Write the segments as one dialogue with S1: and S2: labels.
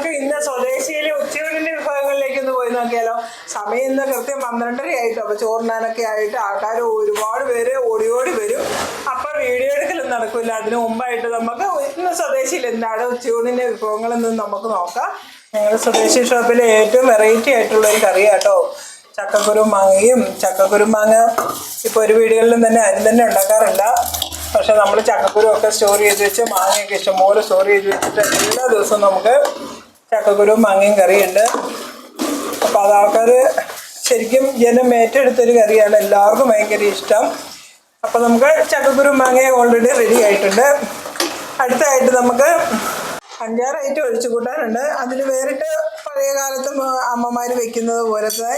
S1: നമുക്ക് ഇന്ന് സ്വദേശിയിലെ ഉച്ചയൂണിന്റെ വിഭവങ്ങളിലേക്ക് ഒന്ന് പോയി നോക്കിയാലോ? സമയം ഇന്ന് കൃത്യം പന്ത്രണ്ടര ആയിട്ട്. അപ്പൊ ചോറിനാനൊക്കെ ആയിട്ട് ആൾക്കാർ ഒരുപാട് പേര് ഓടി ഓടി വരും. അപ്പൊ വീഡിയോ എടുക്കലൊന്നും നടക്കില്ല അതിനു മുമ്പായിട്ട് നമുക്ക് ഇന്ന് സ്വദേശിയിൽ എന്താണ് ഉച്ചയൂണിന്റെ വിഭവങ്ങളെന്ന് നമുക്ക് നോക്കാം. ഞങ്ങളുടെ സ്വദേശി ഷോപ്പിലെ ഏറ്റവും വെറൈറ്റി ആയിട്ടുള്ള ഒരു കറിയാട്ടോ ചക്കക്കുരു മാങ്ങയും ചക്കക്കുരു മാങ്ങ ഇപ്പോൾ ഒരു വീടുകളിലും തന്നെ അരി തന്നെ ഉണ്ടാക്കാറില്ല. പക്ഷെ നമ്മൾ ചക്കക്കുരു ഒക്കെ സ്റ്റോർ ചെയ്ത് വെച്ച് മാങ്ങയൊക്കെ ഇഷ്ടംപോലെ സ്റ്റോർ ചെയ്ത് വെച്ചിട്ട് എല്ലാ ദിവസവും നമുക്ക് ചക്കക്കുരു മാങ്ങയും കറിയുണ്ട്. അപ്പോൾ അത് ആൾക്കാർ ശരിക്കും ജനം ഏറ്റെടുത്തൊരു കറിയാണ് എല്ലാവർക്കും ഭയങ്കര ഇഷ്ടം. അപ്പോൾ നമുക്ക് ചക്കക്കുരു മാങ്ങ ഓൾറെഡി റെഡി ആയിട്ടുണ്ട്. അടുത്തായിട്ട് നമുക്ക് അഞ്ചാറ് ഐറ്റം ഒഴിച്ചു കൂട്ടാനുണ്ട്. അതിൽ വേറിട്ട് പഴയ കാലത്ത് അമ്മമാർ വെക്കുന്നത് പോലത്തെ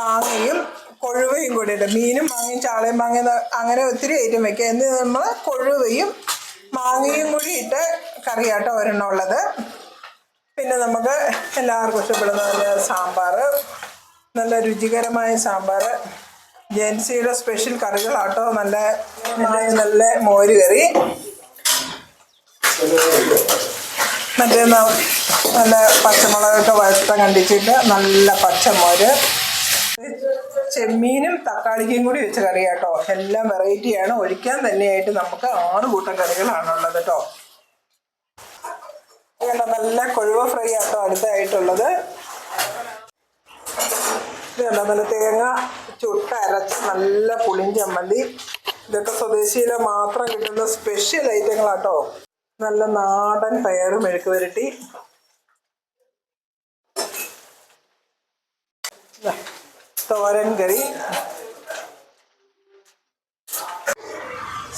S1: മാങ്ങയും കൊഴുവയും കൂടി ഉണ്ട്. മീനും മാങ്ങയും ചാളയും മാങ്ങയും അങ്ങനെ ഒത്തിരി ഐറ്റം വെക്കുക എന്ന് നമ്മൾ കൊഴുവയും മാങ്ങയും കൂടി ഇട്ട് കറിയാട്ടോ ഒരെണ്ണം ഉള്ളത്. പിന്നെ നമുക്ക് എല്ലാവർക്കും ഇഷ്ടപ്പെടുന്ന സാമ്പാർ നല്ല രുചികരമായ സാമ്പാർ. ജെൻസിയുടെ സ്പെഷ്യൽ കറികളാട്ടോ. നല്ല നല്ല മോര് കറി. മറ്റേ നല്ല പച്ചമുളകൊക്കെ വറുത്ത കണ്ടിച്ചിട്ട് നല്ല പച്ചമോര് ചെമ്മീനും തക്കാളിക്കും കൂടി വെച്ച കറി കേട്ടോ എല്ലാം വെറൈറ്റിയാണ് ഒഴിക്കാൻ തന്നെയായിട്ട് നമുക്ക് ആറ് കൂട്ടം കറികളാണുള്ളത് കേട്ടോ. ഇതുണ്ട് നല്ല കൊഴുവ ഫ്രൈ ആട്ടോ അടുത്തായിട്ടുള്ളത്. ഇതുണ്ട് നല്ല തേങ്ങ ചുട്ട അരച്ച് നല്ല പുളിഞ്ചമ്മന്തി ഇതൊക്കെ സ്വദേശിയിലെ മാത്രം കിട്ടുന്ന സ്പെഷ്യൽ ഐറ്റങ്ങളാട്ടോ നല്ല നാടൻ പയറ് മെഴുക്ക് വരട്ടി തോരൻ കറി.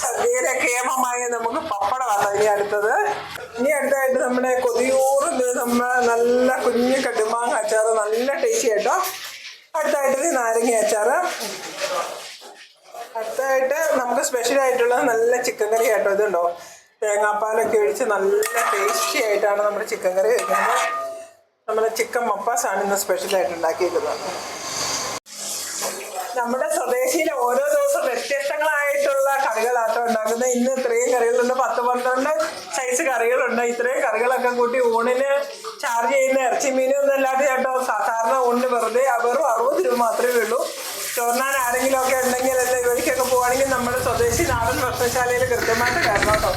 S1: സദ്യയിലെ കേമമായി നമുക്ക് പപ്പടമാണ് ഇനി അടുത്തത്. ഇനി അടുത്തായിട്ട് കുഞ്ഞു കടുമാങ്ങ അച്ചാറ് നല്ല ടേസ്റ്റി കേട്ടോ. അടുത്തായിട്ട് നാരങ്ങ അച്ചാറ്. അടുത്തായിട്ട് നമുക്ക് സ്പെഷ്യൽ ആയിട്ടുള്ള നല്ല ചിക്കൻ കറി കേട്ടോ. ഇതുണ്ടോ? തേങ്ങാപ്പാലൊക്കെ ഒഴിച്ച് നല്ല ടേസ്റ്റി ആയിട്ടാണ് നമ്മുടെ ചിക്കൻ കറി വെക്കുന്നത്. നമ്മുടെ ചിക്കൻ മപ്പാസാണ് ഇന്ന് സ്പെഷ്യലായിട്ട് ഉണ്ടാക്കിയിരിക്കുന്നത്. നമ്മുടെ സ്വദേശിയിലെ ഓരോ ദിവസവും വ്യത്യസ്തങ്ങളായിട്ടുള്ള കറികളാട്ടോ ഉണ്ടാക്കുന്നത്. ഇന്ന് ഇത്രയും കറികളുണ്ട് പത്ത് പന്ത്രണ്ട് സൈസ് കറികളുണ്ട്. ഇത്രയും കറികളൊക്കെ കൂട്ടി ഊണിന് ചാർജ് ചെയ്യുന്ന ഇറച്ചി മീനും ഒന്നും അല്ലാതെ കേട്ടോ. സാധാരണ ഉണ്ട് വെറുതെ. വെറും അറുപത് രൂപ മാത്രമേ ഉള്ളൂ. ചോർന്നാൻ ആരെങ്കിലും ഒക്കെ ഉണ്ടെങ്കിൽ അല്ല ഇവർക്കൊക്കെ പോവാണെങ്കിൽ നമ്മുടെ സ്വദേശി നാടൻ ഭക്ഷണശാലയിൽ കൃത്യമായിട്ട് കയറണം കേട്ടോ.